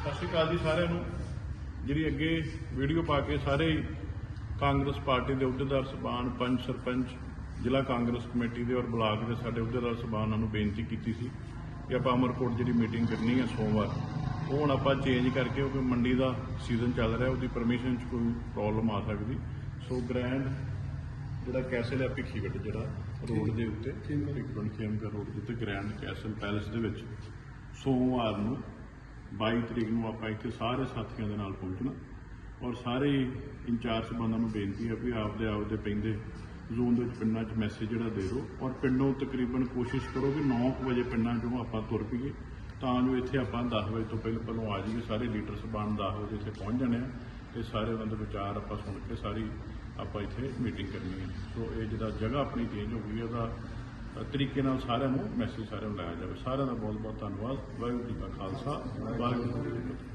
ਸਤਿ ਸ਼੍ਰੀ ਅਕਾਲ ਜੀ ਸਾਰਿਆਂ ਨੂੰ। ਜਿਹੜੀ ਅੱਗੇ ਵੀਡੀਓ ਪਾ ਕੇ ਸਾਰੇ ਹੀ ਕਾਂਗਰਸ ਪਾਰਟੀ ਦੇ ਅਹੁਦੇਦਾਰ ਸਬਾਨ ਪੰਚ ਸਰਪੰਚ, ਜ਼ਿਲ੍ਹਾ ਕਾਂਗਰਸ ਕਮੇਟੀ ਦੇ ਔਰ ਬਲਾਕ ਦੇ ਸਾਡੇ ਅਹੁਦੇਦਾਰ ਸਬਾਨਾਂ ਨੂੰ ਬੇਨਤੀ ਕੀਤੀ ਸੀ ਕਿ ਆਪਾਂ ਅਮਰਕੋਟ ਜਿਹੜੀ ਮੀਟਿੰਗ ਕਰਨੀ ਹੈ ਸੋਮਵਾਰ, ਉਹ ਹੁਣ ਆਪਾਂ ਚੇਂਜ ਕਰਕੇ ਕਿਉਂਕਿ ਮੰਡੀ ਦਾ ਸੀਜ਼ਨ ਚੱਲ ਰਿਹਾ, ਉਹਦੀ ਪਰਮਿਸ਼ਨ 'ਚ ਕੋਈ ਪ੍ਰੋਬਲਮ ਆ ਸਕਦੀ। ਸੋ ਗ੍ਰੈਂਡ ਜਿਹੜਾ ਕੈਸਲ ਹੈ ਭਿੱਖੀਵਿੰਡ ਜਿਹੜਾ ਰੋਡ ਦੇ ਉੱਤੇ, ਭਿੱਖੀਵਿੰਡ ਖੇਮਕਰ ਰੋਡ ਦੇ ਉੱਤੇ ਗ੍ਰੈਂਡ ਕੈਸਲ ਪੈਲੇਸ ਦੇ ਵਿੱਚ ਸੋਮਵਾਰ ਨੂੰ 22 ਤਰੀਕ ਨੂੰ ਆਪਾਂ ਇੱਥੇ ਸਾਰੇ ਸਾਥੀਆਂ ਦੇ ਨਾਲ ਪਹੁੰਚਣਾ ਔਰ ਸਾਰੇ ਇੰਚਾਰਜ ਬੰਦਾਂ ਨੂੰ ਬੇਨਤੀ ਹੈ ਵੀ ਆਪਦੇ ਆਪਦੇ ਪੈਂਦੇ ਜ਼ੋਨ ਦੇ ਵਿੱਚ ਪਿੰਡਾਂ 'ਚ ਮੈਸੇਜ ਜਿਹੜਾ ਦੇ ਦਿਓ ਔਰ ਪਿੰਡੋਂ ਤਕਰੀਬਨ ਕੋਸ਼ਿਸ਼ ਕਰੋ ਵੀ 9 ਵਜੇ ਪਿੰਡਾਂ 'ਚੋਂ ਆਪਾਂ ਤੁਰ ਪਈਏ ਤਾਂ ਜੋ ਇੱਥੇ ਆਪਾਂ 10 ਵਜੇ ਤੋਂ ਪਹਿਲਾਂ ਪਹਿਲਾਂ ਆ ਜਾਈਏ, ਸਾਰੇ ਲੀਡਰ ਸਬਾਨ 10 ਵਜੇ ਇੱਥੇ ਪਹੁੰਚ ਜਾਣੇ ਆ ਤੇ ਸਾਰੇ ਉਹਨਾਂ ਦੇ ਵਿਚਾਰ ਆਪਾਂ ਸੁਣ ਕੇ ਸਾਰੀ ਆਪਾਂ ਇੱਥੇ ਮੀਟਿੰਗ ਕਰਨੀ ਹੈ। ਸੋ ਇਹ ਜਿਹੜਾ ਜਗ੍ਹਾ ਆਪਣੀ ਚੇਂਜ ਹੋ ਗਈ ਹੈ, ਉਹਦਾ ਤਰੀਕੇ ਨਾਲ ਸਾਰਿਆਂ ਨੂੰ ਮੈਸੇਜ ਸਾਰਿਆਂ ਨੂੰ ਲਾਇਆ ਜਾਵੇ। ਸਾਰਿਆਂ ਦਾ ਬਹੁਤ ਬਹੁਤ ਧੰਨਵਾਦ। ਵਾਹਿਗੁਰੂ ਜੀ ਕਾ ਖਾਲਸਾ। ਵਾਹਿਗੁਰੂ ਜੀ ਕੀ ਫਤਿਹ।